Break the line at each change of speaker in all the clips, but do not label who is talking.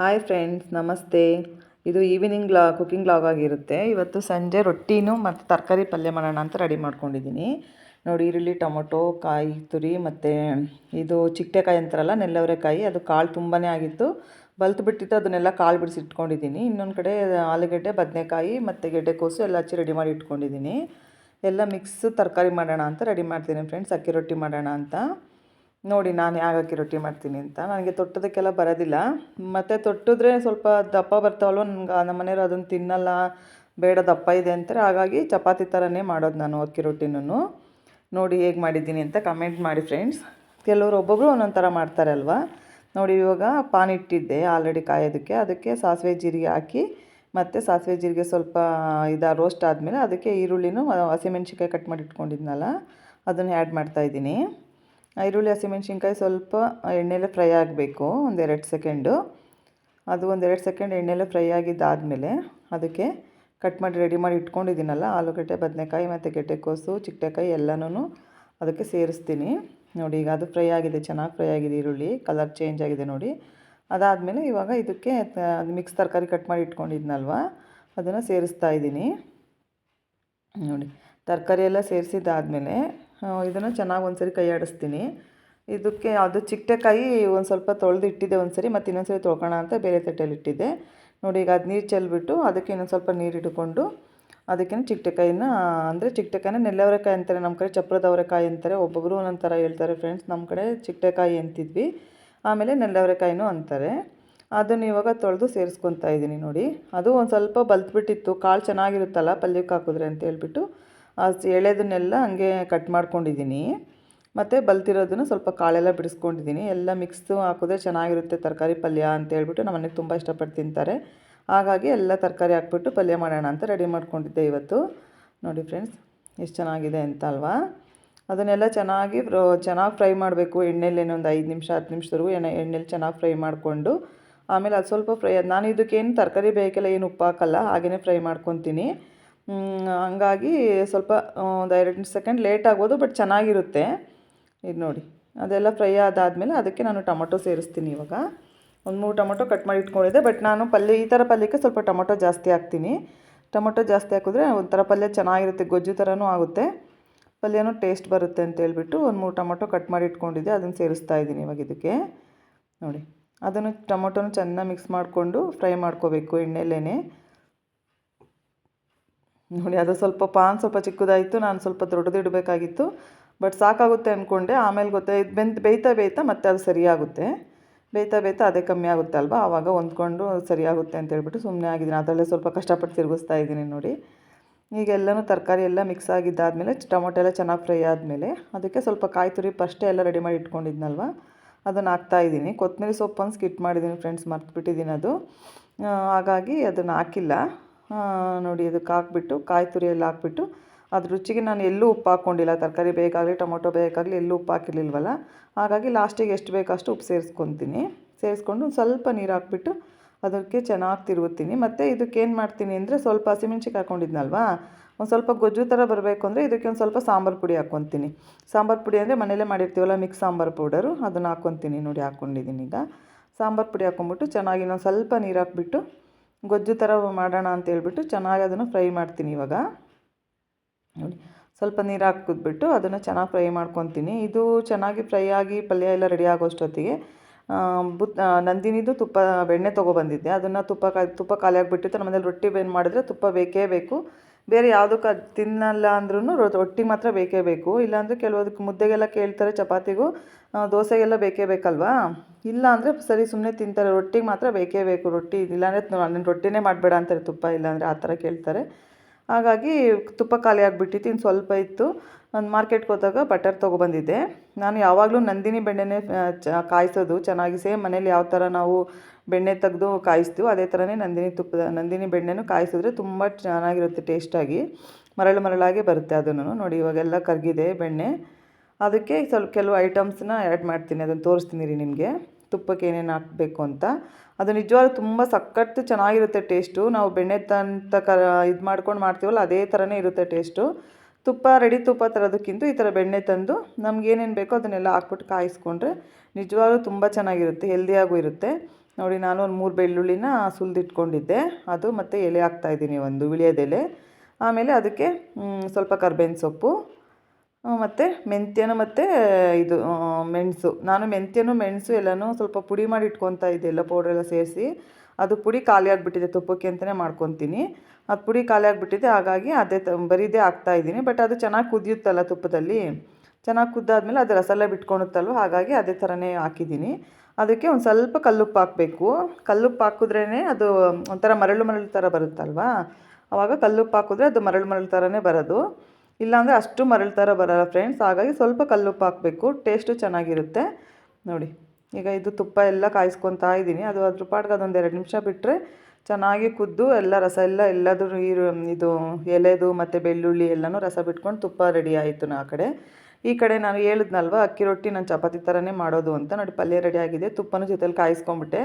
Hi friends ನಮಸ್ತೆ. ಇದು evening ಲಾ cooking log ಆಗಿರುತ್ತೆ. ಇವತ್ತು ಸಂಜೆ ರೊಟ್ಟಿನೂ ಮತ್ತು ತರಕಾರಿ ಪಲ್ಯ ಮಾಡೋಣ ಅಂತ ರೆಡಿ ಮಾಡ್ಕೊಂಡಿದ್ದೀನಿ. ನೋಡಿ, ಈರುಳ್ಳಿ, ಟೊಮೊಟೊ, ಕಾಯಿ, ತುರಿ ಮತ್ತು ಇದು ಚಿಟ್ಟೆಕಾಯಿ ಅಂತಾರಲ್ಲ, ನೆಲ್ಲವರೆಕಾಯಿ, ಅದು ಕಾಳು ತುಂಬಾ ಆಗಿತ್ತು. ಬಲ್ತು ಬಿಟ್ಟಿತ್ತು, ಅದನ್ನೆಲ್ಲ ಕಾಳು ಬಿಡಿಸಿ ಇಟ್ಕೊಂಡಿದ್ದೀನಿ. ಇನ್ನೊಂದು ಕಡೆ ಆಲೂಗಡ್ಡೆ, ಬದನೆಕಾಯಿ ಮತ್ತು ಗೆಡ್ಡೆಕೋಸು ಎಲ್ಲ ಹಚ್ಚಿ ರೆಡಿ ಮಾಡಿ ಇಟ್ಕೊಂಡಿದ್ದೀನಿ. ಎಲ್ಲ ಮಿಕ್ಸ್ ತರಕಾರಿ ಮಾಡೋಣ ಅಂತ ರೆಡಿ ಮಾಡ್ತೀನಿ ಫ್ರೆಂಡ್ಸ್ ಅಕ್ಕಿ ರೊಟ್ಟಿ ಮಾಡೋಣ ಅಂತ. ನೋಡಿ, ನಾನು ಯಾವ ಅಕ್ಕಿ ರೊಟ್ಟಿ ಮಾಡ್ತೀನಿ ಅಂತ. ನನಗೆ ತೊಟ್ಟೋದಕ್ಕೆಲ್ಲ ಬರೋದಿಲ್ಲ. ಮತ್ತು ತೊಟ್ಟಿದ್ರೆ ಸ್ವಲ್ಪ ದಪ್ಪ ಬರ್ತಾವಲ್ವ? ನನಗೆ ನಮ್ಮ ಮನೆಯವ್ರು ಅದನ್ನು ತಿನ್ನಲ್ಲ, ಬೇಡ ದಪ್ಪ ಇದೆ ಅಂತಾರೆ. ಹಾಗಾಗಿ ಚಪಾತಿ ಥರನೇ ಮಾಡೋದು ನಾನು ಅಕ್ಕಿ ರೊಟ್ಟಿನೂ ನೋಡಿ, ಹೇಗೆ ಮಾಡಿದ್ದೀನಿ ಅಂತ ಕಮೆಂಟ್ ಮಾಡಿ ಫ್ರೆಂಡ್ಸ್ ಕೆಲವರು ಒಬ್ಬೊಬ್ಬರು ಒಂದೊಂದು ಥರ ಮಾಡ್ತಾರೆ ಅಲ್ವಾ? ನೋಡಿ, ಇವಾಗ ಪಾನ್ ಇಟ್ಟಿದ್ದೆ ಆಲ್ರೆಡಿ ಕಾಯೋದಕ್ಕೆ. ಅದಕ್ಕೆ ಸಾಸಿವೆ ಜೀರಿಗೆ ಹಾಕಿ, ಮತ್ತು ಸಾಸಿವೆ ಜೀರಿಗೆ ಸ್ವಲ್ಪ ಇದು ರೋಸ್ಟ್ ಆದಮೇಲೆ ಅದಕ್ಕೆ ಈರುಳ್ಳಿನೂ ಹಸಿಮೆಣ್ಸಿಕಾಯಿ ಕಟ್ ಮಾಡಿ ಇಟ್ಕೊಂಡಿದ್ನಲ್ಲ, ಅದನ್ನು ಆ್ಯಡ್ ಮಾಡ್ತಾಯಿದ್ದೀನಿ ಈರುಳ್ಳಿ, ಹಸಿಮೆಣ್ಸಿನ್ಕಾಯಿ ಸ್ವಲ್ಪ ಎಣ್ಣೆಲೆ ಫ್ರೈ ಆಗಬೇಕು ಒಂದೆರಡು ಸೆಕೆಂಡು. ಅದು ಒಂದೆರಡು ಸೆಕೆಂಡ್ ಎಣ್ಣೆಲೆ ಫ್ರೈ ಆಗಿದ್ದಾದಮೇಲೆ ಅದಕ್ಕೆ ಕಟ್ ಮಾಡಿ, ರೆಡಿ ಮಾಡಿ ಇಟ್ಕೊಂಡಿದ್ದೀನಲ್ಲ, ಆಲೂಗಡ್ಡೆ, ಬದನೆಕಾಯಿ ಮತ್ತು ಗೆಡ್ಡೆಕೋಸು ಚಿಟ್ಟೆಕಾಯಿ ಎಲ್ಲನೂ ಅದಕ್ಕೆ ಸೇರಿಸ್ತೀನಿ. ನೋಡಿ, ಈಗ ಅದು ಫ್ರೈ ಆಗಿದೆ, ಚೆನ್ನಾಗಿ ಫ್ರೈ ಆಗಿದೆ ಈರುಳ್ಳಿ, ಕಲರ್ ಚೇಂಜ್ ಆಗಿದೆ ನೋಡಿ. ಅದಾದಮೇಲೆ ಇವಾಗ ಇದಕ್ಕೆ ಮಿಕ್ಸ್ ತರಕಾರಿ ಕಟ್ ಮಾಡಿ ಇಟ್ಕೊಂಡಿದ್ನಲ್ವ, ಅದನ್ನು ಸೇರಿಸ್ತಾ ಇದ್ದೀನಿ. ನೋಡಿ ತರಕಾರಿ ಎಲ್ಲ ಸೇರಿಸಿದ್ದಾದಮೇಲೆ ಇದನ್ನು ಚೆನ್ನಾಗಿ ಒಂದು ಸರಿ ಕೈ ಆಡಿಸ್ತೀನಿ ಇದಕ್ಕೆ ಅದು ಚಿಕ್ಕಟೆಕಾಯಿ ಒಂದು ಸ್ವಲ್ಪ ತೊಳೆದು ಇಟ್ಟಿದ್ದೆ ಒಂದು ಸರಿ ಮತ್ತು ಇನ್ನೊಂದು ಸರಿ ತೊಳ್ಕೋಣ ಅಂತ ಬೇರೆ ತಟ್ಟೆಯಲ್ಲಿ ಇಟ್ಟಿದ್ದೆ. ನೋಡಿ, ಈಗ ಅದು ನೀರು ಚೆಲ್ಬಿಟ್ಟು ಅದಕ್ಕೆ ಇನ್ನೊಂದು ಸ್ವಲ್ಪ ನೀರು ಇಟ್ಕೊಂಡು ಅದಕ್ಕೆ ಚಿಟ್ಟೆಕಾಯಿನ, ಅಂದರೆ ಚಿಟ್ಟೆಕಾಯಿನ ನೆಲ್ಲವರೆಕಾಯಿ ಅಂತಾರೆ ನಮ್ಮ ಕಡೆ ಚಪ್ರದವರೆಕಾಯಿ ಅಂತಾರೆ ಒಬ್ಬೊಬ್ಬರು ಒಂದೊಂದು ಥರ ಹೇಳ್ತಾರೆ ಫ್ರೆಂಡ್ಸ್ ನಮ್ಮ ಕಡೆ ಚಿಟ್ಟೆಕಾಯಿ ಅಂತಿದ್ವಿ. ಆಮೇಲೆ ನೆಲ್ಲವರೆಕಾಯಿನೂ ಅಂತಾರೆ. ಅದನ್ನು ಇವಾಗ ತೊಳೆದು ಸೇರಿಸ್ಕೊತಾ ಇದ್ದೀನಿ ನೋಡಿ. ಅದು ಒಂದು ಸ್ವಲ್ಪ ಬಲ್ತ್ಬಿಟ್ಟಿತ್ತು, ಕಾಳು ಚೆನ್ನಾಗಿರುತ್ತಲ್ಲ ಪಲ್ಯಕ್ಕೆ ಹಾಕಿದ್ರೆ ಅಂತ ಹೇಳ್ಬಿಟ್ಟು ಆ ಎಳೆದನ್ನೆಲ್ಲ ಹಂಗೆ ಕಟ್ ಮಾಡ್ಕೊಂಡಿದ್ದೀನಿ. ಮತ್ತು ಬಲ್ತಿರೋದನ್ನು ಸ್ವಲ್ಪ ಕಾಳೆಲ್ಲ ಬಿಡಿಸ್ಕೊಂಡಿದ್ದೀನಿ. ಎಲ್ಲ ಮಿಕ್ಸು ಹಾಕಿದ್ರೆ ಚೆನ್ನಾಗಿರುತ್ತೆ ತರಕಾರಿ ಪಲ್ಯ ಅಂತ ಹೇಳ್ಬಿಟ್ಟು ನಮ್ಮ ಮನೆಗೆ ತುಂಬ ಇಷ್ಟಪಟ್ಟು ತಿಂತಾರೆ. ಹಾಗಾಗಿ ಎಲ್ಲ ತರಕಾರಿ ಹಾಕ್ಬಿಟ್ಟು ಪಲ್ಯ ಮಾಡೋಣ ಅಂತ ರೆಡಿ ಮಾಡ್ಕೊಂಡಿದ್ದೆ ಇವತ್ತು. ನೋಡಿ ಫ್ರೆಂಡ್ಸ್, ಎಷ್ಟು ಚೆನ್ನಾಗಿದೆ ಅಂತ ಅಲ್ವಾ? ಅದನ್ನೆಲ್ಲ ಚೆನ್ನಾಗಿ ಚೆನ್ನಾಗಿ ಫ್ರೈ ಮಾಡಬೇಕು. ಎಣ್ಣೆಲೇನೋ ಒಂದು ಐದು ನಿಮಿಷ, ಹತ್ತು ನಿಮಿಷದವರೆಗೂ ಎಣ್ಣೆ ಎಣ್ಣೆಲಿ ಚೆನ್ನಾಗಿ ಫ್ರೈ ಮಾಡಿಕೊಂಡು, ಆಮೇಲೆ ಅದು ಸ್ವಲ್ಪ ಫ್ರೈ, ನಾನು ಇದಕ್ಕೇನು ತರಕಾರಿ ಬೇಕಲ್ಲ ಏನು ಉಪ್ಪು ಹಾಕಲ್ಲ ಹಾಗೆಯೇ ಫ್ರೈ ಮಾಡ್ಕೊತೀನಿ. ಹಂಗಾಗಿ ಸ್ವಲ್ಪ ಒಂದು ಎರಡು ಸೆಕೆಂಡ್ ಲೇಟ್ ಆಗ್ಬೋದು ಬಟ್ ಚೆನ್ನಾಗಿರುತ್ತೆ. ಇದು ನೋಡಿ, ಅದೆಲ್ಲ ಫ್ರೈ ಆದಾದಮೇಲೆ ಅದಕ್ಕೆ ನಾನು ಟೊಮೊಟೊ ಸೇರಿಸ್ತೀನಿ ಇವಾಗ. ಒಂದು ಮೂರು ಟೊಮೊಟೊ ಕಟ್ ಮಾಡಿ ಇಟ್ಕೊಂಡಿದ್ದೆ ಬಟ್ ನಾನು ಪಲ್ಯ, ಈ ಥರ ಪಲ್ಯಕ್ಕೆ ಸ್ವಲ್ಪ ಟೊಮೊಟೊ ಜಾಸ್ತಿ ಹಾಕ್ತೀನಿ. ಟೊಮೊಟೊ ಜಾಸ್ತಿ ಹಾಕಿದ್ರೆ ಒಂಥರ ಪಲ್ಯ ಚೆನ್ನಾಗಿರುತ್ತೆ, ಗೊಜ್ಜು ಥರನೂ ಆಗುತ್ತೆ. ಪಲ್ಯನೂ ಟೇಸ್ಟ್ ಬರುತ್ತೆ ಅಂತ ಹೇಳ್ಬಿಟ್ಟು ಒಂದು ಮೂರು ಟೊಮೊಟೊ ಕಟ್ ಮಾಡಿ ಇಟ್ಕೊಂಡಿದ್ದೆ, ಅದನ್ನು ಸೇರಿಸ್ತಾ ಇದ್ದೀನಿ ಇವಾಗ ಇದಕ್ಕೆ. ನೋಡಿ, ಅದನ್ನು ಟೊಮೊಟೊನ ಚೆನ್ನಾಗಿ ಮಿಕ್ಸ್ ಮಾಡಿಕೊಂಡು ಫ್ರೈ ಮಾಡ್ಕೋಬೇಕು ಎಣ್ಣೆಲೇ ನೋಡಿ, ಅದು ಸ್ವಲ್ಪ ಪಾನ್ ಸ್ವಲ್ಪ ಚಿಕ್ಕದಾಯಿತು, ನಾನು ಸ್ವಲ್ಪ ದೊಡ್ಡದು ಇಡಬೇಕಾಗಿತ್ತು. ಬಟ್ ಸಾಕಾಗುತ್ತೆ ಅಂದ್ಕೊಂಡೆ ಆಮೇಲೆ ಗೊತ್ತೇ, ಇದು ಬೆಂತ್ ಬೇಯ್ತಾ ಬೇಯ್ತಾ ಮತ್ತೆ ಅದು ಸರಿಯಾಗುತ್ತೆ. ಬೇಯ್ತಾ ಬೇಯ್ತಾ ಅದೇ ಕಮ್ಮಿ ಆಗುತ್ತೆ ಅಲ್ವಾ? ಆವಾಗ ಹೊಂದ್ಕೊಂಡು ಸರಿಯಾಗುತ್ತೆ ಅಂತ ಹೇಳ್ಬಿಟ್ಟು ಸುಮ್ಮನೆ ಆಗಿದ್ದೀನಿ. ಅದರಲ್ಲೇ ಸ್ವಲ್ಪ ಕಷ್ಟಪಟ್ಟು ತಿರುಗಿಸ್ತಾ ಇದ್ದೀನಿ ನೋಡಿ. ಈಗ ಎಲ್ಲನೂ ತರಕಾರಿ ಎಲ್ಲ ಮಿಕ್ಸ್ ಆಗಿದ್ದಾದಮೇಲೆ, ಟೊಮೊಟೊ ಎಲ್ಲ ಚೆನ್ನಾಗಿ ಫ್ರೈ ಆದಮೇಲೆ, ಅದಕ್ಕೆ ಸ್ವಲ್ಪ ಕಾಯಿ ತುರಿ ಫಸ್ಟೇ ಎಲ್ಲ ರೆಡಿ ಮಾಡಿ ಇಟ್ಕೊಂಡಿದ್ನಲ್ವ? ಅದನ್ನು ಹಾಕ್ತಾಯಿದ್ದೀನಿ ಕೊತ್ತಂಬರಿ ಸೊಪ್ಪನ್ನು ಸ್ಕಿಟ್ ಮಾಡಿದ್ದೀನಿ ಫ್ರೆಂಡ್ಸ್ ಮರ್ತು ಬಿಟ್ಟಿದ್ದೀನಿ ಅದು ಹಾಗಾಗಿ ಅದನ್ನು ಹಾಕಿಲ್ಲ. ನೋಡಿ ಅದಕ್ಕೆ ಹಾಕ್ಬಿಟ್ಟು, ಕಾಯಿ ತುರಿಯಲ್ಲಿ ಹಾಕ್ಬಿಟ್ಟು, ಅದ್ರ ರುಚಿಗೆ ನಾನು ಎಲ್ಲೂ ಉಪ್ಪು ಹಾಕ್ಕೊಂಡಿಲ್ಲ. ತರಕಾರಿ ಬೇಕಾಗಲಿ, ಟೊಮೊಟೊ ಬೇಕಾಗಲಿ, ಎಲ್ಲೂ ಉಪ್ಪು ಹಾಕಿರ್ಲಿಲ್ವಲ್ಲ? ಹಾಗಾಗಿ ಲಾಸ್ಟಿಗೆ ಎಷ್ಟು ಬೇಕಷ್ಟು ಉಪ್ಪು ಸೇರಿಸ್ಕೊತೀನಿ. ಸೇರಿಸ್ಕೊಂಡು ಸ್ವಲ್ಪ ನೀರು ಹಾಕ್ಬಿಟ್ಟು ಅದಕ್ಕೆ ಚೆನ್ನಾಗಿ ತಿರುಗುತ್ತೀನಿ. ಮತ್ತು ಇದಕ್ಕೇನು ಮಾಡ್ತೀನಿ ಅಂದರೆ ಸ್ವಲ್ಪ ಹಸಿಮೆಣ್ಸಿಗೆ ಹಾಕ್ಕೊಂಡಿದ್ನಲ್ವಾ ಒಂದು ಸ್ವಲ್ಪ ಗೊಜ್ಜು ಥರ ಬರಬೇಕು ಅಂದರೆ ಇದಕ್ಕೆ ಒಂದು ಸ್ವಲ್ಪ ಸಾಂಬಾರು ಪುಡಿ ಹಾಕ್ಕೊತೀನಿ. ಸಾಂಬಾರು ಪುಡಿ ಅಂದರೆ ಮನೇಲೇ ಮಾಡಿರ್ತೀವಲ್ಲ, ಮಿಕ್ಸ್ ಸಾಂಬಾರು ಪೌಡರು, ಅದನ್ನು ಹಾಕ್ಕೊತೀನಿ ನೋಡಿ ಹಾಕ್ಕೊಂಡಿದ್ದೀನಿ ಈಗ. ಸಾಂಬಾರು ಪುಡಿ ಹಾಕ್ಕೊಂಬಿಟ್ಟು ಚೆನ್ನಾಗಿ ಇನ್ನೊಂದು ಸ್ವಲ್ಪ ನೀರು ಹಾಕ್ಬಿಟ್ಟು ಗೊಜ್ಜು ಥರ ಮಾಡೋಣ ಅಂತ ಹೇಳ್ಬಿಟ್ಟು ಚೆನ್ನಾಗಿ ಅದನ್ನು ಫ್ರೈ ಮಾಡ್ತೀನಿ ಇವಾಗ. ನೋಡಿ, ಸ್ವಲ್ಪ ನೀರು ಹಾಕಿದ್ಬಿಟ್ಟು ಅದನ್ನು ಚೆನ್ನಾಗಿ ಫ್ರೈ ಮಾಡ್ಕೊತೀನಿ. ಇದು ಚೆನ್ನಾಗಿ ಫ್ರೈ ಆಗಿ ಪಲ್ಯ ಎಲ್ಲ ರೆಡಿ ಆಗೋಷ್ಟೊತ್ತಿಗೆ ಬುತ್ ನಂದಿನಿದು ತುಪ್ಪ, ಬೆಣ್ಣೆ ತೊಗೊಬಂದಿದ್ದೆ. ಅದನ್ನು ತುಪ್ಪ ಕಾ, ತುಪ್ಪ ಖಾಲಿ ಆಗಿಬಿಟ್ಟಿತ್ತು ನಮ್ಮನೇಲಿ ರೊಟ್ಟಿ ಬೇನ್ ಮಾಡಿದ್ರೆ ತುಪ್ಪ ಬೇಕೇ ಬೇಕು. ಬೇರೆ ಯಾವುದಕ್ಕೆ ತಿನ್ನಲ್ಲ ಅಂದ್ರೂ ರೊಟ್ಟಿ ಮಾತ್ರ ಬೇಕೇ ಬೇಕು. ಇಲ್ಲಾಂದರೆ ಕೆಲವೊದಕ್ಕೆ ಮುದ್ದೆಗೆಲ್ಲ ಕೇಳ್ತಾರೆ ಚಪಾತಿಗೂ ದೋಸೆಗೆಲ್ಲ ಬೇಕೇ ಬೇಕಲ್ವಾ? ಇಲ್ಲ ಅಂದರೆ ಸರಿ ಸುಮ್ಮನೆ ತಿಂತಾರೆ. ರೊಟ್ಟಿಗೆ ಮಾತ್ರ ಬೇಕೇ ಬೇಕು. ರೊಟ್ಟಿ ಇಲ್ಲಾಂದರೆ ನಾನು ರೊಟ್ಟಿನೇ ಮಾಡಬೇಡ ಅಂತಾರೆ ತುಪ್ಪ. ಇಲ್ಲಾಂದರೆ ಆ ಥರ ಕೇಳ್ತಾರೆ. ಹಾಗಾಗಿ ತುಪ್ಪ ಖಾಲಿ ಆಗಿಬಿಟ್ಟಿತ್ತು ಇನ್ನು ಸ್ವಲ್ಪ ಇತ್ತು. ನಾನು ಮಾರ್ಕೆಟ್ಗೆ ಹೋದಾಗ ಬಟರ್ ತೊಗೊಬಂದಿದ್ದೆ. ನಾನು ಯಾವಾಗಲೂ ನಂದಿನಿ ಬೆಣ್ಣೆನೇ ಚ, ಕಾಯಿಸೋದು. ಚೆನ್ನಾಗಿ ಸೇಮ್ ಮನೇಲಿ ಯಾವ ಥರ ನಾವು ಬೆಣ್ಣೆ ತೆಗೆದು ಕಾಯಿಸ್ತೀವೋ ಅದೇ ಥರನೇ ನಂದಿನಿ ತುಪ್ಪದ ನಂದಿನಿ ಬೆಣ್ಣೆನೂ ಕಾಯಿಸಿದ್ರೆ ತುಂಬ ಚೆನ್ನಾಗಿರುತ್ತೆ ಟೇಸ್ಟಾಗಿ. ಮರಳು ಮರಳಾಗೆ ಬರುತ್ತೆ ಅದನ್ನು. ನೋಡಿ, ಇವಾಗೆಲ್ಲ ಕರಗಿದೆ ಬೆಣ್ಣೆ. ಅದಕ್ಕೆ ಸ್ವಲ್ಪ ಕೆಲವು ಐಟಮ್ಸನ್ನ ಆ್ಯಡ್ ಮಾಡ್ತೀನಿ. ಅದನ್ನು ತೋರಿಸ್ತೀನಿ ರೀ ನಿಮಗೆ. ತುಪ್ಪಕ್ಕೆ ಏನೇನು ಹಾಕಬೇಕು ಅಂತ. ಅದು ನಿಜವಾಗ್ಲೂ ತುಂಬ ಸಖತ್ತು ಚೆನ್ನಾಗಿರುತ್ತೆ ಟೇಸ್ಟು. ನಾವು ಬೆಣ್ಣೆ ತಂತ ಕ, ಇದು ಮಾಡ್ಕೊಂಡು ಮಾಡ್ತೀವಲ್ಲ, ಅದೇ ಥರನೇ ಇರುತ್ತೆ ಟೇಸ್ಟು. ತುಪ್ಪ, ರೆಡಿ ತುಪ್ಪ ತರೋದಕ್ಕಿಂತ ಈ ಥರ ಬೆಣ್ಣೆ ತಂದು ನಮಗೇನೇನು ಬೇಕೋ ಅದನ್ನೆಲ್ಲ ಹಾಕ್ಬಿಟ್ಟು ಕಾಯಿಸ್ಕೊಂಡ್ರೆ ನಿಜವಾಗ್ಲೂ ತುಂಬ ಚೆನ್ನಾಗಿರುತ್ತೆ, ಹೆಲ್ದಿಯಾಗೂ ಇರುತ್ತೆ. ನೋಡಿ, ನಾನು ಒಂದು ಮೂರು ಬೆಳ್ಳುಳ್ಳಿನ ಸುಲಿದಿಟ್ಕೊಂಡಿದ್ದೆ. ಅದು ಮತ್ತು ಎಲೆ ಹಾಕ್ತಾಯಿದ್ದೀನಿ ಒಂದು ವಿಳಿಯೋದೆಲೆ ಆಮೇಲೆ ಅದಕ್ಕೆ ಸ್ವಲ್ಪ ಕರ್ಬೇವಿನ ಸೊಪ್ಪು ಮತ್ತು ಮೆಂತ್ಯನ ಮತ್ತು ಇದು ಮೆಣಸು. ನಾನು ಮೆಂತ್ಯನು ಮೆಣಸು ಎಲ್ಲನೂ ಸ್ವಲ್ಪ ಪುಡಿ ಮಾಡಿ ಇಟ್ಕೊತಾ ಇದ್ದೆ, ಎಲ್ಲ ಪೌಡ್ರೆಲ್ಲ ಸೇರಿಸಿ. ಅದು ಪುಡಿ ಖಾಲಿ ಆಗಿಬಿಟ್ಟಿದೆ ತುಪ್ಪಕ್ಕೆ ಅಂತಲೇ ಮಾಡ್ಕೊತೀನಿ. ಅದು ಪುಡಿ ಖಾಲಿ ಆಗಿಬಿಟ್ಟಿದೆ, ಹಾಗಾಗಿ ಅದೇ ತ, ಬರೀದೇ ಹಾಕ್ತಾಯಿದ್ದೀನಿ ಬಟ್ ಅದು ಚೆನ್ನಾಗಿ ಕುದಿಯುತ್ತಲ್ಲ ತುಪ್ಪದಲ್ಲಿ. ಚೆನ್ನಾಗಿ ಕುದ್ದಾದ್ಮೇಲೆ ಅದು ರಸಲ್ಲ ಬಿಟ್ಕೊಳುತ್ತಲ್ವ ಹಾಗಾಗಿ ಅದೇ ಥರನೇ ಹಾಕಿದ್ದೀನಿ. ಅದಕ್ಕೆ ಒಂದು ಸ್ವಲ್ಪ ಕಲ್ಲುಪ್ಪು ಹಾಕಬೇಕು. ಕಲ್ಲುಪ್ಪು ಹಾಕಿದ್ರೇ ಅದು ಒಂಥರ ಮರಳು ಮರಳು ಥರ ಬರುತ್ತಲ್ವಾ? ಆವಾಗ ಕಲ್ಲುಪ್ಪು ಹಾಕಿದ್ರೆ ಅದು ಮರಳು ಮರಳು ಥರನೇ ಬರೋದು. ಇಲ್ಲಾಂದರೆ ಅಷ್ಟು ಮರಳು ಥರ ಬರಲ್ಲ ಫ್ರೆಂಡ್ಸ್, ಹಾಗಾಗಿ ಸ್ವಲ್ಪ ಕಲ್ಲುಪ್ಪು ಹಾಕಬೇಕು. ಟೇಸ್ಟು ಚೆನ್ನಾಗಿರುತ್ತೆ. ನೋಡಿ, ಈಗ ಇದು ತುಪ್ಪ ಎಲ್ಲ ಕಾಯಿಸ್ಕೊತಾ ಇದ್ದೀನಿ. ಅದು ಅದ್ರ ಪಾಟ್ಗೆ ಅದೊಂದು ಎರಡು ನಿಮಿಷ ಬಿಟ್ಟರೆ ಚೆನ್ನಾಗಿ ಕುದ್ದು ಎಲ್ಲ ರಸ ಎಲ್ಲ ಎಲ್ಲದೂ ನೀರು ಇದು ಎಲೆದು ಮತ್ತು ಬೆಳ್ಳುಳ್ಳಿ ಎಲ್ಲನೂ ರಸ ಬಿಟ್ಕೊಂಡು ತುಪ್ಪ ರೆಡಿ ಆಯಿತು ಆ ಕಡೆ. ಈ ಕಡೆ ನಾನು ಹೇಳಿದ್ನಲ್ವ, ಅಕ್ಕಿ ರೊಟ್ಟಿ ನಾನು ಚಪಾತಿ ಥರನೇ ಮಾಡೋದು ಅಂತ. ನೋಡಿ, ಪಲ್ಯ ರೆಡಿ ಆಗಿದೆ, ತುಪ್ಪನೂ ಜೊತೆಲಿ ಕಾಯಿಸ್ಕೊಂಬಿಟ್ಟೆ.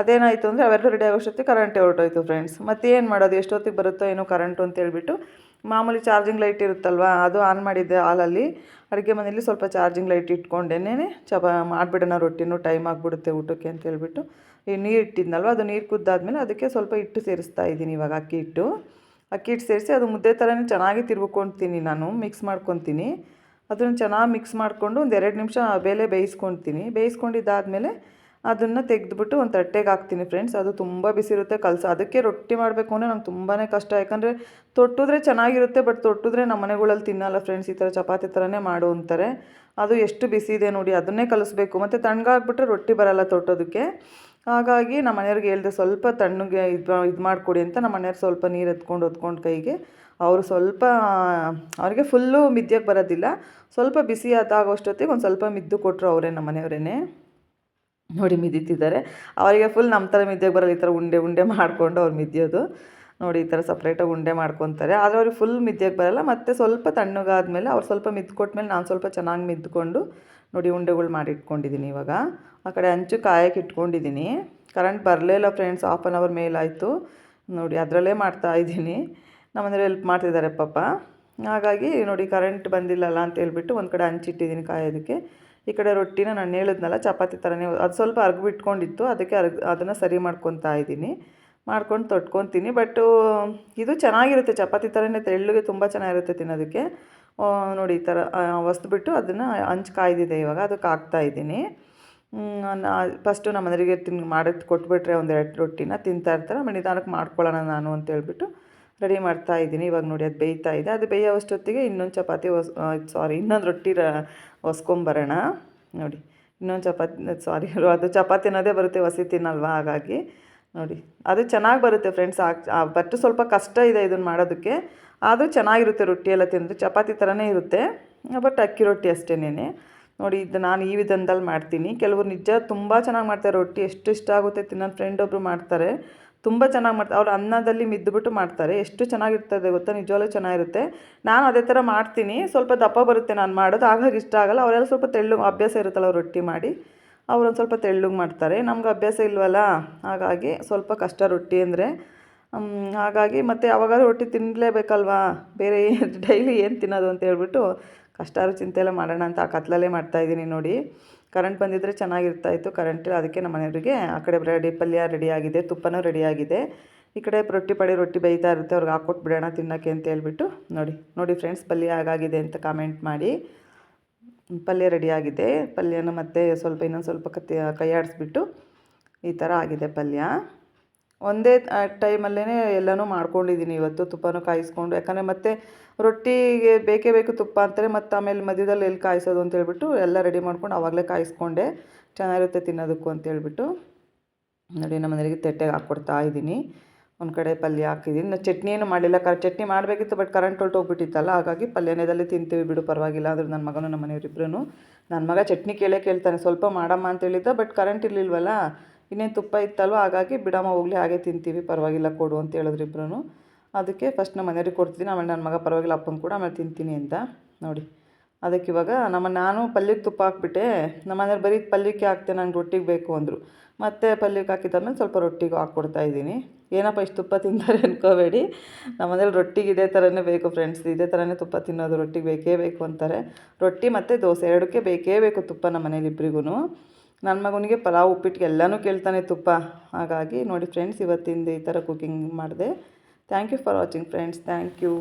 ಅದೇನಾಯಿತು ಅಂದರೆ ಅವೆರಡು ರೆಡಿ ಆಗೋಷ್ಟೊತ್ತಿಗೆ ಕರೆಂಟೇ ಹೊರಟೋಯ್ತು ಫ್ರೆಂಡ್ಸ್ ಮತ್ತೆ ಏನು ಮಾಡೋದು, ಎಷ್ಟೊತ್ತಿಗೆ ಬರುತ್ತೋ ಏನೋ ಕರೆಂಟು ಅಂತ ಹೇಳ್ಬಿಟ್ಟು ಮಾಮೂಲಿ ಚಾರ್ಜಿಂಗ್ ಲೈಟ್ ಇರುತ್ತಲ್ವ, ಅದು ಆನ್ ಮಾಡಿದ್ದೆ ಹಾಲಲ್ಲಿ. ಅಡುಗೆ ಮನೆಯಲ್ಲಿ ಸ್ವಲ್ಪ ಚಾರ್ಜಿಂಗ್ ಲೈಟ್ ಇಟ್ಕೊಂಡೇನೆ ಚಪಾ ಮಾಡಿಬಿಡೋಣ, ರೊಟ್ಟಿನೂ ಟೈಮ್ ಆಗಿಬಿಡುತ್ತೆ ಊಟಕ್ಕೆ ಅಂತ ಹೇಳ್ಬಿಟ್ಟು ಈ ನೀರು ಇಟ್ಟಿದ್ನಲ್ವ, ಅದು ನೀರು ಕುದ್ದಾದ್ಮೇಲೆ ಅದಕ್ಕೆ ಸ್ವಲ್ಪ ಹಿಟ್ಟು ಸೇರಿಸ್ತಾ ಇದ್ದೀನಿ ಇವಾಗ, ಅಕ್ಕಿ ಹಿಟ್ಟು. ಅಕ್ಕಿ ಹಿಟ್ಟು ಸೇರಿಸಿ ಅದು ಮುದ್ದೆ ಥರನೇ ಚೆನ್ನಾಗಿ ತಿರ್ಬಿಕೊಳ್ತೀನಿ ನಾನು ಮಿಕ್ಸ್ ಮಾಡ್ಕೊತೀನಿ. ಅದನ್ನು ಚೆನ್ನಾಗಿ ಮಿಕ್ಸ್ ಮಾಡಿಕೊಂಡು ಒಂದು ಎರಡು ನಿಮಿಷ ಬೇಳೆ ಬೇಯಿಸ್ಕೊಳ್ತೀನಿ ಬೇಯಿಸ್ಕೊಂಡಿದ್ದಾದಮೇಲೆ ಅದನ್ನು ತೆಗೆದುಬಿಟ್ಟು ಒಂದು ತಟ್ಟೆಗೆ ಹಾಕ್ತೀನಿ ಫ್ರೆಂಡ್ಸ್ ಅದು ತುಂಬ ಬಿಸಿರುತ್ತೆ, ಕಲಸ, ಅದಕ್ಕೆ ರೊಟ್ಟಿ ಮಾಡಬೇಕು ಅಂದರೆ ನಂಗೆ ತುಂಬಾ ಕಷ್ಟ. ಯಾಕಂದರೆ ತೊಟ್ಟಿದ್ರೆ ಚೆನ್ನಾಗಿರುತ್ತೆ ಬಟ್ ತೊಟ್ಟಿದ್ರೆ ನಮ್ಮ ಮನೆಗಳಲ್ಲಿ ತಿನ್ನಲ್ಲ ಫ್ರೆಂಡ್ಸ್ ಈ ಥರ ಚಪಾತಿ ಥರನೇ ಮಾಡು ಅಂತಾರೆ. ಅದು ಎಷ್ಟು ಬಿಸಿ ಇದೆ ನೋಡಿ, ಅದನ್ನೇ ಕಲಿಸ್ಬೇಕು. ಮತ್ತು ತಣ್ಣಗಾಗ್ಬಿಟ್ರೆ ರೊಟ್ಟಿ ಬರಲ್ಲ ತೊಟ್ಟೋದಕ್ಕೆ. ಹಾಗಾಗಿ ನಮ್ಮ ಮನೆಯವ್ರಿಗೆ ಹೇಳಿದೆ, ಸ್ವಲ್ಪ ತಣ್ಣಗೆ ಇದು ಇದು ಮಾಡಿಕೊಡಿ ಅಂತ ನಮ್ಮ ಮನೆಯವ್ರು ಸ್ವಲ್ಪ ನೀರು ಎತ್ಕೊಂಡು ಹೊತ್ಕೊಂಡು ಕೈಗೆ. ಅವರು ಸ್ವಲ್ಪ, ಅವ್ರಿಗೆ ಫುಲ್ಲು ಮಿದ್ಯಕ್ಕೆ ಬರೋದಿಲ್ಲ. ಸ್ವಲ್ಪ ಬಿಸಿ ಆಗೋಷ್ಟೊತ್ತಿಗೆ ಒಂದು ಸ್ವಲ್ಪ ಮಿದ್ದು ಕೊಟ್ಟರು ಅವರೇ ನಮ್ಮ ಮನೆಯವರೇ ನೋಡಿ ಮಿದಿತಿದ್ದಾರೆ. ಅವರಿಗೆ ಫುಲ್ ನಮ್ಮ ಥರ ಮಿದ್ಯಕ್ಕೆ ಬರಲ್ಲ, ಈ ಥರ ಉಂಡೆ ಉಂಡೆ ಮಾಡಿಕೊಂಡು ಅವ್ರು ಮಿದ್ಯೋದು. ನೋಡಿ, ಈ ಥರ ಸಪ್ರೇಟಾಗಿ ಉಂಡೆ ಮಾಡ್ಕೊತಾರೆ. ಆದರೆ ಅವ್ರಿಗೆ ಫುಲ್ ಮಿದ್ಯಕ್ಕೆ ಬರಲ್ಲ, ಮತ್ತು ಸ್ವಲ್ಪ ತಣ್ಣಗಾದ್ಮೇಲೆ ಅವ್ರು ಸ್ವಲ್ಪ ಮಿದ್ದು ಕೊಟ್ಮೇಲೆ ನಾನು ಸ್ವಲ್ಪ ಚೆನ್ನಾಗಿ ಮಿದ್ದುಕೊಂಡು ನೋಡಿ ಉಂಡೆಗಳು ಮಾಡಿಟ್ಕೊಂಡಿದ್ದೀನಿ ಇವಾಗ. ಆ ಕಡೆ ಹಂಚು ಕಾಯಕ್ಕೆ ಇಟ್ಕೊಂಡಿದ್ದೀನಿ. ಕರೆಂಟ್ ಬರಲೇ ಇಲ್ಲ ಫ್ರೆಂಡ್ಸ್ ಹಾಫ್ ಆನ್ ಅವರ್ ಮೇಲಾಯಿತು ನೋಡಿ, ಅದರಲ್ಲೇ ಮಾಡ್ತಾ ಇದ್ದೀನಿ. ನಮ್ಮನೇಲಿ ಹೆಲ್ಪ್ ಮಾಡ್ತಿದ್ದಾರೆ ಪಾಪ. ಹಾಗಾಗಿ ನೋಡಿ ಕರೆಂಟ್ ಬಂದಿಲ್ಲಲ್ಲ ಅಂತ ಹೇಳ್ಬಿಟ್ಟು ಒಂದು ಕಡೆ ಹಂಚಿಟ್ಟಿದ್ದೀನಿ ಕಾಯೋದಕ್ಕೆ. ಈ ಕಡೆ ರೊಟ್ಟಿನ ನಾನು ಹೇಳಿದ್ನಲ್ಲ, ಚಪಾತಿ ಥರನೇ ಅದು ಸ್ವಲ್ಪ ಅರ್ಗ್ಬಿಟ್ಕೊಂಡಿತ್ತು ಅದಕ್ಕೆ ಅರ್ಗ್, ಅದನ್ನು ಸರಿ ಮಾಡ್ಕೊತಾ ಇದ್ದೀನಿ. ಮಾಡ್ಕೊಂಡು ತೊಟ್ಕೊತೀನಿ. ಬಟ್ ಇದು ಚೆನ್ನಾಗಿರುತ್ತೆ. ಚಪಾತಿ ಥರನೇ ತೆಳ್ಳಗೆ ತುಂಬ ಚೆನ್ನಾಗಿರುತ್ತೆ ತಿನ್ನೋದಕ್ಕೆ. ನೋಡಿ, ಈ ಥರ ಹೊಸ್ಬಿಟ್ಟು ಅದನ್ನು ಹಂಚು ಕಾಯ್ದಿದೆ ಇವಾಗ. ಅದಕ್ಕೆ ಹಾಕ್ತಾ ಇದ್ದೀನಿ. ಫಸ್ಟು ನಮ್ಮ ಮನೆಯವರಿಗೆ ತಿನ್, ಮಾಡೋದು, ಕೊಟ್ಬಿಟ್ರೆ ಒಂದೆರಡು ರೊಟ್ಟಿನ ತಿಂತಾ ಇರ್ತಾರೆ. ನಿಧಾನಕ್ಕೆ ಮಾಡ್ಕೊಳ್ಳೋಣ ನಾನು ಅಂತ ಹೇಳ್ಬಿಟ್ಟು ರೆಡಿ ಮಾಡ್ತಾ ಇದ್ದೀನಿ. ಇವಾಗ ನೋಡಿ ಅದು ಬೇಯ್ತಾ ಇದೆ. ಅದು ಬೇಯೋವಷ್ಟೊತ್ತಿಗೆ ಇನ್ನೊಂದು ಚಪಾತಿ ಹೊಸ್ ಸಾರಿ ಇನ್ನೊಂದು ರೊಟ್ಟಿ ಹೊಸ್ಕೊಂಬರೋಣ ನೋಡಿ, ಇನ್ನೊಂದು ಚಪಾತಿ ಸಾರಿ ಅದು ಚಪಾತಿ ಅನ್ನೋದೇ ಬರುತ್ತೆ ಹೊಸಿ ತಿನ್ನಲ್ವಾ? ಹಾಗಾಗಿ ನೋಡಿ, ಅದು ಚೆನ್ನಾಗಿ ಬರುತ್ತೆ ಫ್ರೆಂಡ್ಸ್ ಬಟ್ ಸ್ವಲ್ಪ ಕಷ್ಟ ಇದೆ ಇದನ್ನು ಮಾಡೋದಕ್ಕೆ. ಆದರೂ ಚೆನ್ನಾಗಿರುತ್ತೆ ರೊಟ್ಟಿ ಎಲ್ಲ ತಿಂದು ಚಪಾತಿ ಥರನೇ ಇರುತ್ತೆ. ಬಟ್ ಅಕ್ಕಿ ರೊಟ್ಟಿ ಅಷ್ಟೇನೆ ನೋಡಿ, ಇದು ನಾನು ಈ ವಿಧಾನದಲ್ಲಿ ಮಾಡ್ತೀನಿ. ಕೆಲವರು ನಿಜ ತುಂಬ ಚೆನ್ನಾಗಿ ಮಾಡ್ತಾರೆ. ರೊಟ್ಟಿ ಎಷ್ಟು ಇಷ್ಟ ಆಗುತ್ತೆ ತಿನ್ನೋ ಫ್ರೆಂಡ್ ಒಬ್ಬರು ಮಾಡ್ತಾರೆ. ತುಂಬ ಚೆನ್ನಾಗಿ ಮಾಡ್ತಾರೆ ಅವ್ರು ಅನ್ನದಲ್ಲಿ ಮಿದ್ದುಬಿಟ್ಟು ಮಾಡ್ತಾರೆ. ಎಷ್ಟು ಚೆನ್ನಾಗಿರ್ತದೆ ಗೊತ್ತಾ? ನಿಜವಾಗ್ಲೂ ಚೆನ್ನಾಗಿರುತ್ತೆ. ನಾನು ಅದೇ ಥರ ಮಾಡ್ತೀನಿ. ಸ್ವಲ್ಪ ದಪ್ಪ ಬರುತ್ತೆ ನಾನು ಮಾಡೋದು. ಹಾಗಾಗಿ ಇಷ್ಟ ಆಗಲ್ಲ. ಅವರೆಲ್ಲ ಸ್ವಲ್ಪ ತೆಳ್ಳು ಅಭ್ಯಾಸ ಇರುತ್ತಲ್ಲ ಅವ್ರು ರೊಟ್ಟಿ ಮಾಡಿ. ಅವ್ರು ಒಂದು ಸ್ವಲ್ಪ ತೆಳ್ಳಗೆ ಮಾಡ್ತಾರೆ. ನಮ್ಗೆ ಅಭ್ಯಾಸ ಇಲ್ವಲ್ಲ? ಹಾಗಾಗಿ ಸ್ವಲ್ಪ ಕಷ್ಟ ರೊಟ್ಟಿ ಅಂದರೆ. ಹಾಗಾಗಿ ಮತ್ತು ಯಾವಾಗಾದ್ರೂ ರೊಟ್ಟಿ ತಿನ್ನಲೇಬೇಕಲ್ವಾ ಬೇರೆ ಡೈಲಿ ಏನು ತಿನ್ನೋದು ಅಂತ ಹೇಳ್ಬಿಟ್ಟು ಕಷ್ಟಾರು ಚಿಂತೆ ಎಲ್ಲ ಮಾಡೋಣ ಅಂತ ಆ ಕತ್ಲಲ್ಲೇ ಮಾಡ್ತಾಯಿದ್ದೀನಿ ನೋಡಿ. ಕರೆಂಟ್ ಬಂದಿದ್ದರೆ ಚೆನ್ನಾಗಿರ್ತಾಯಿತ್ತು ಕರೆಂಟ್ ಅದಕ್ಕೆ ನಮ್ಮ ಮನೆಯವರಿಗೆ ಆ ಕಡೆ ರೆಡಿ ಪಲ್ಯ ರೆಡಿಯಾಗಿದೆ ತುಪ್ಪನೂ ರೆಡಿಯಾಗಿದೆ ಈ ಕಡೆ ರೊಟ್ಟಿ ಪಡಿ, ರೊಟ್ಟಿ ಬೇಯ್ತಾ ಇರುತ್ತೆ. ಅವ್ರಿಗೆ ಹಾಕ್ಕೊಟ್ಬಿಡೋಣ ತಿನ್ನೋಕ್ಕೆ ಅಂತ ಹೇಳ್ಬಿಟ್ಟು ನೋಡಿ. ನೋಡಿ ಫ್ರೆಂಡ್ಸ್ ಪಲ್ಯ ಆಗಾಗಿದೆ ಅಂತ ಕಾಮೆಂಟ್ ಮಾಡಿ. ಪಲ್ಯ ರೆಡಿಯಾಗಿದೆ ಪಲ್ಯನ ಮತ್ತೆ ಸ್ವಲ್ಪ ಇನ್ನೊಂದು ಸ್ವಲ್ಪ ಕತ್ತಿ ಕೈಯಾಡಿಸ್ಬಿಟ್ಟು ಈ ಥರ ಆಗಿದೆ ಪಲ್ಯ. ಒಂದೇ ಟೈಮಲ್ಲೇ ಎಲ್ಲನೂ ಮಾಡ್ಕೊಂಡಿದ್ದೀನಿ ಇವತ್ತು ತುಪ್ಪನೂ ಕಾಯಿಸ್ಕೊಂಡು. ಯಾಕಂದರೆ ಮತ್ತೆ ರೊಟ್ಟಿಗೆ ಬೇಕೇ ಬೇಕು ತುಪ್ಪ ಅಂತಾರೆ, ಮತ್ತು ಆಮೇಲೆ ಮಧ್ಯದಲ್ಲಿ ಎಲ್ಲಿ ಕಾಯಿಸೋದು ಅಂತ ಹೇಳ್ಬಿಟ್ಟು ಎಲ್ಲ ರೆಡಿ ಮಾಡ್ಕೊಂಡು ಆವಾಗಲೇ ಕಾಯಿಸ್ಕೊಂಡೆ. ಚೆನ್ನಾಗಿರುತ್ತೆ ತಿನ್ನೋದಕ್ಕೂ ಅಂತ ಹೇಳ್ಬಿಟ್ಟು. ನೋಡಿ, ನಮ್ಮ ಮನೆಯವರಿಗೆ ತಟ್ಟೆಗೆ ಹಾಕ್ಕೊಡ್ತಾ ಇದ್ದೀನಿ. ಒಂದು ಕಡೆ ಪಲ್ಯ ಹಾಕಿದ್ದೀನಿ ನಾನು ಚಟ್ನಿ ಏನು ಮಾಡಲಿಲ್ಲ. ಕ ಚಟ್ನಿ ಮಾಡಬೇಕಿತ್ತು, ಬಟ್ ಕರೆಂಟ್ ಹೊರಟೋಗ್ಬಿಟ್ಟಿತ್ತಲ್ಲ ಹಾಗಾಗಿ ಪಲ್ಯನೇದಲ್ಲಿ ತಿಂತೀವಿ ಬಿಡು, ಪರವಾಗಿಲ್ಲ ಆದರೂ ನನ್ನ ಮಗನೂ, ನಮ್ಮ ಮನೆಯವರಿಬ್ಬರೂ ನನ್ನ ಮಗ ಚಟ್ನಿ ಕೇಳೇ ಕೇಳ್ತಾನೆ. ಸ್ವಲ್ಪ ಮಾಡಮ್ಮ ಅಂತ ಹೇಳಿದ್ದ, ಬಟ್ ಕರೆಂಟ್ ಇರಲಿಲ್ವಲ್ಲ ಇನ್ನೇನು ತುಪ್ಪ ಇತ್ತಲ್ವ, ಹಾಗಾಗಿ ಬಿಡಮ್ಮ ಹೋಗಲಿ, ಹಾಗೆ ತಿಂತೀವಿ, ಪರವಾಗಿಲ್ಲ ಕೊಡು ಅಂತ ಹೇಳಿದ್ರು ಇಬ್ಬರೂ ಅದಕ್ಕೆ ಫಸ್ಟ್ ನಮ್ಮ ಮನೆಯವ್ರಿಗೆ ಕೊಡ್ತೀನಿ ಆಮೇಲೆ ನನ್ನ ಮಗ ಪರವಾಗಿಲ್ಲ, ಅಪ್ಪನ ಕೂಡ ಆಮೇಲೆ ತಿಂತೀನಿ ಅಂತ. ನೋಡಿ, ಅದಕ್ಕೆ ಇವಾಗ ನಮ್ಮ ನಾನು ಪಲ್ಯಕ್ಕೆ ತುಪ್ಪ ಹಾಕ್ಬಿಟ್ಟೆ, ನಮ್ಮ ಮನೇಲಿ ಬರೀ ಪಲ್ಯಕ್ಕೆ ಹಾಕ್ತೆ, ನಂಗೆ ರೊಟ್ಟಿಗೆ ಬೇಕು ಅಂದರು. ಮತ್ತು ಪಲ್ಯಕ್ಕೆ ಹಾಕಿದ್ದಾದ್ಮೇಲೆ ಸ್ವಲ್ಪ ರೊಟ್ಟಿಗೂ ಹಾಕ್ಕೊಡ್ತಾ ಇದ್ದೀನಿ. ಏನಪ್ಪ ಇಷ್ಟು ತುಪ್ಪ ತಿಂತಾರೆ ಅನ್ಕೋಬೇಡಿ. ನಮ್ಮ ಮನೇಲಿ ರೊಟ್ಟಿಗೆ ಇದೇ ಥರನೇ ಬೇಕು ಫ್ರೆಂಡ್ಸ್ ಇದೇ ಥರನೇ ತುಪ್ಪ ತಿನ್ನೋದು, ರೊಟ್ಟಿಗೆ ಬೇಕೇ ಬೇಕು ಅಂತಾರೆ. ರೊಟ್ಟಿ ಮತ್ತು ದೋಸೆ, ಎರಡಕ್ಕೆ ಬೇಕೇ ಬೇಕು ತುಪ್ಪ ನಮ್ಮ ಮನೇಲಿ ಇಬ್ಬರಿಗೂ ನನ್ನ ಮಗನಿಗೆ ಪಲಾವ್ ಉಪ್ಪಿಟ್ಟಿಗೆ ಎಲ್ಲನೂ ಕೇಳ್ತಾನೆ ತುಪ್ಪ. ಹಾಗಾಗಿ ನೋಡಿ ಫ್ರೆಂಡ್ಸ್ ಇವತ್ತಿಂದ ಈ ಥರ ಕುಕಿಂಗ್ ಮಾಡಿದೆ. Thank you for watching friends thank you